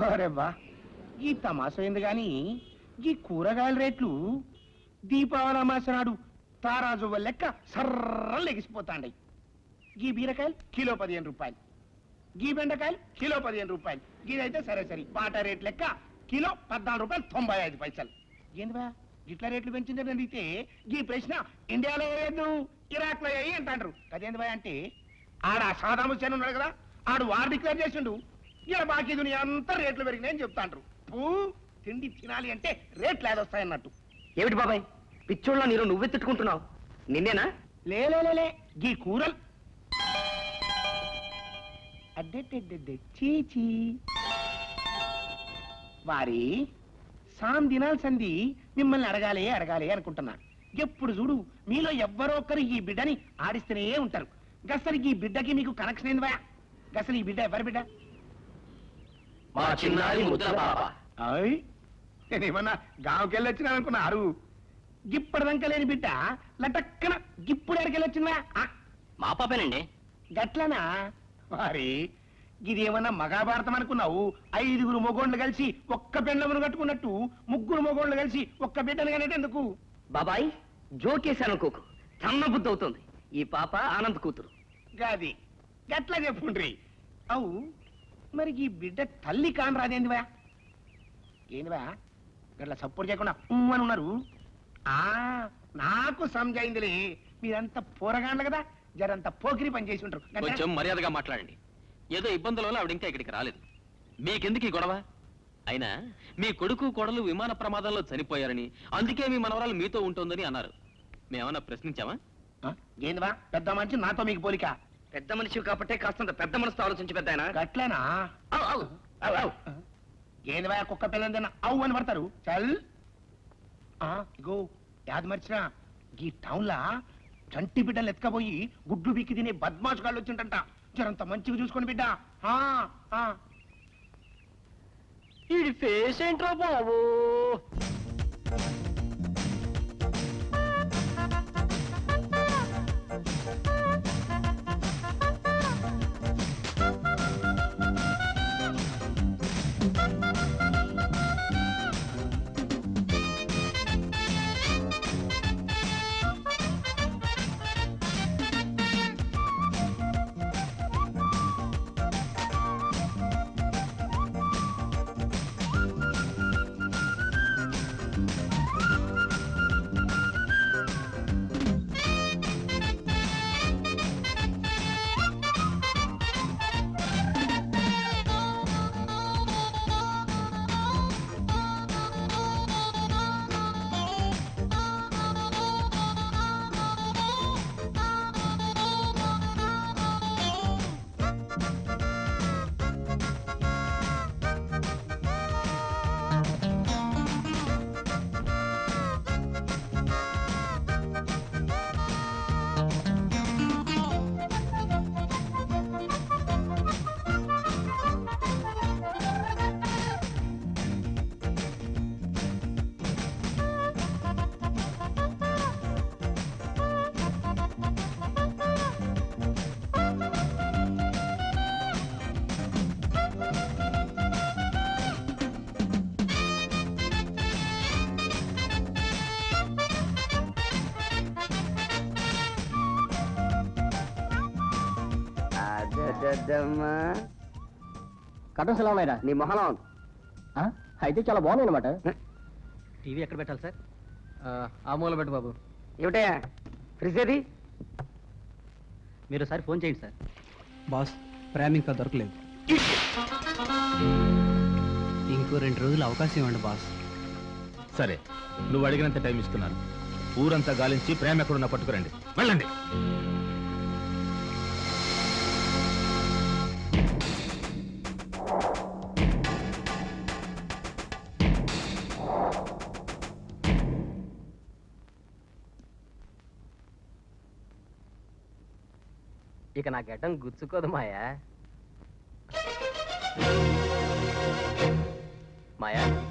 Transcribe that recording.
వారెవ్వా ఈ తమాషా ఏంది గాని? ఈ కూరగాయల రేట్లు దీపావళి అమాస నాడు తారాజు లెక్క సర్ర లెగిసిపోతాండాయి. ఈ బీరకాయలు కిలో పదిహేను రూపాయలు. గీ బెండకాయలు కిలో పదిహేను రూపాయలు. గీదైతే సరే సరే. బాటా రేట్ లెక్క కిలో పద్నాలుగు రూపాయలు తొంభై ఐదు పైసలు. ఏందివా? గిట్ల రేట్లు పెంచిందని అడిగితే ఈ ప్రశ్న ఇండియాలో వేయద్దు ఇరాక్లో వేయి అంటాండ్రు. అదేంది అంటే ఆడ సాదాము హుస్సేన్ ఉన్నాడు కదా ఆడు వారు డిక్లేర్ చేసిండు. ఇలా బాకీ దునియా అంతా రేట్లు పెరిగినాయని చెప్తాండ్రు. పూ తిండి తినాలి అంటే రేట్లు ఏదొస్తాయన్నట్టు ఏమిటి బాబాయ్? పిచ్చోళ్ళ నీరు నువ్వే తిట్టుకుంటున్నావు. నిన్నేనా? లేలేలేలే గీ కూరలు. చీచీ వారి సాం దినాల్సింది మిమ్మల్ని అడగాలి అడగాలి అనుకుంటున్నా. ఎప్పుడు చూడు మీలో ఎవ్వరో ఒకరు ఈ బిడ్డని ఆడిస్తూనే ఉంటారు. గసలు ఈ బిడ్డకి మీకు కనెక్షన్ ఏందివా గసలు ఈ బిడ్డ ఎవరి బిడ్డ? మా చిన్నారి ముద్ర బాబా. అయ్ నేనేమన్నా గాంకెళ్ళి వచ్చినా అనుకున్నారు గిప్పటిదాకా లేని బిడ్డ. లటక్కన గిప్పుడు ఎడకెళ్ళొచ్చిందా మా పాపేనండి. గట్లనా? మరి ఇదేమన్నా మహాభారతం అనుకున్నావు? ఐదుగురు మొగోళ్ళు కలిసి ఒక్క పెండమును కట్టుకున్నట్టు ముగ్గురు మొగోళ్ళు కలిసి ఒక్క బిడ్డను కనేది ఎందుకు బాబాయ్ జోకేశాను కోకు. చన్న బుద్ధి అవుతుంది ఈ పాప ఆనంద్ కూతురు. గాది గట్లా చెప్పుండ్రి. అవు మరి ఈ బిడ్డ తల్లి కాని రాదేందివా ఏందివా గట్ల సపోర్ట్ చేయకుండా ఊ అని ఉన్నారు. ఆ నాకు సంజయిందిలే మీరంతా పోరగాండ్లు కదా జరంతా పోకిరి పని చేసి ఉంటారు? కొంచెం మర్యాదగా మాట్లాడండి. ఏదో ఇబ్బందుల వల్ల ఆవిడ ఇంకా ఇక్కడికి రాలేదు. మీకెందుకు ఈ గొడవ? అయినా మీ కొడుకు కొడలు విమాన ప్రమాదంలో చనిపోయారని అందుకే మీ మనవరాలు మీతో ఉంటుందని అన్నారు. మేమన్నా ప్రశ్నించామా? ఆ? ఏందివా పెద్ద మంచి నాతో మీకు పోలిక. పెద్ద మనిషి కాబట్టే కాస్తంత పెద్ద మనసుతో ఆలోచించి పెద్ద ఆయన గట్లనా ఏందివా కుక్క పిల్లని అవు అని పడతారు? చల్. ఆ, ఇగో యాది మర్చినా ఈ టౌన్ లా చంటి బిడ్డలు ఎత్తుకపోయి గుడ్లు బిక్కి తినే బద్మాష్ గాళ్ళు వచ్చింటంట. జరంత మంచిగా చూసుకొని బిడ్డ. ఆ, ఆ. ఈ ఫేస్ ఏంట్రా బాబు? కటన్ సలామైనా నీ మొహలం ఉంది. అయితే చాలా బాగుంది అనమాట టీవీ ఎక్కడ పెట్టాలి సార్? ఆ మూల పెట్టు బాబు. ఏమిటయ్యా ఫ్రిజ్ ఏది? మీరు ఒకసారి ఫోన్ చేయండి సార్. బాస్ ప్రేమ ఇంకా దొరకలేదు. ఇంకో రెండు రోజులు అవకాశం ఇవ్వండి బాస్. సరే నువ్వు అడిగినంత టైం ఇస్తున్నాను. ఊరంతా గాలించి ప్రేమ ఎక్కడున్నా పట్టుకురండి. వెళ్ళండి. ఇక నా గడ్డం గుచ్చుకోదు మాయా. మాయా?